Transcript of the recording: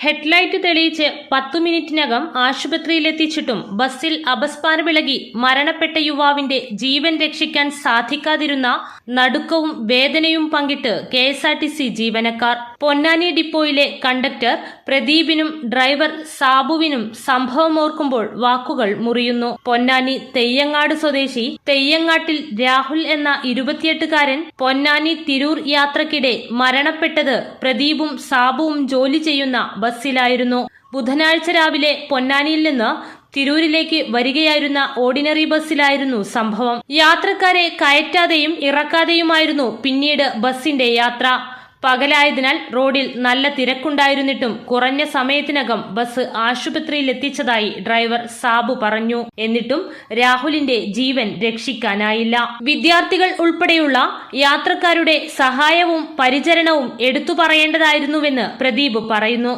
Headlight തെളിയിച്ച് പത്തു മിനിറ്റിനകം ആശുപത്രിയിലെത്തിച്ചിട്ടും ബസ്സിൽ അപസ്മാരമിളകി മരണപ്പെട്ട യുവാവിന്റെ ജീവൻ രക്ഷിക്കാൻ സാധിക്കാതിരുന്ന നടുക്കവും വേദനയും പങ്കിട്ട് K S R T C ജീവനക്കാർ. പൊന്നാനി ഡിപ്പോയിലെ കണ്ടക്ടർ പ്രദീപിനും ഡ്രൈവർ സാബുവിനും സംഭവം ഓർക്കുമ്പോൾ വാക്കുകൾ മുറിയുന്നു. പൊന്നാനി തെയ്യങ്ങാട് സ്വദേശി തെയ്യങ്ങാട്ടിൽ രാഹുൽ എന്ന ഇരുപത്തിയെട്ടുകാരൻ പൊന്നാനി തിരൂർ യാത്രക്കിടെ മരണപ്പെട്ടത് പ്രദീപും സാബുവും ജോലി ചെയ്യുന്ന ബസ്സിലായിരുന്നു. ബുധനാഴ്ച രാവിലെ പൊന്നാനിയിൽ നിന്ന് തിരൂരിലേക്ക് വരികയായിരുന്ന ഓർഡിനറി ബസ്സിലായിരുന്നു സംഭവം. യാത്രക്കാരെ കയറ്റാതെയും ഇറക്കാതെയുമായിരുന്നു പിന്നീട് ബസ്സിന്റെ യാത്ര. പകലായതിനാൽ റോഡിൽ നല്ല തിരക്കുണ്ടായിരുന്നിട്ടും കുറഞ്ഞ സമയത്തിനകം ബസ് ആശുപത്രിയിൽ എത്തിച്ചതായി ഡ്രൈവർ സാബു പറഞ്ഞു. എന്നിട്ടും രാഹുലിന്റെ ജീവൻ രക്ഷിക്കാനായില്ല. വിദ്യാർത്ഥികൾ ഉൾപ്പെടെയുള്ള യാത്രക്കാരുടെ സഹായവും പരിചരണവും എടുത്തു പറയേണ്ടതായിരുന്നുവെന്ന് പ്രദീപ് പറയുന്നു.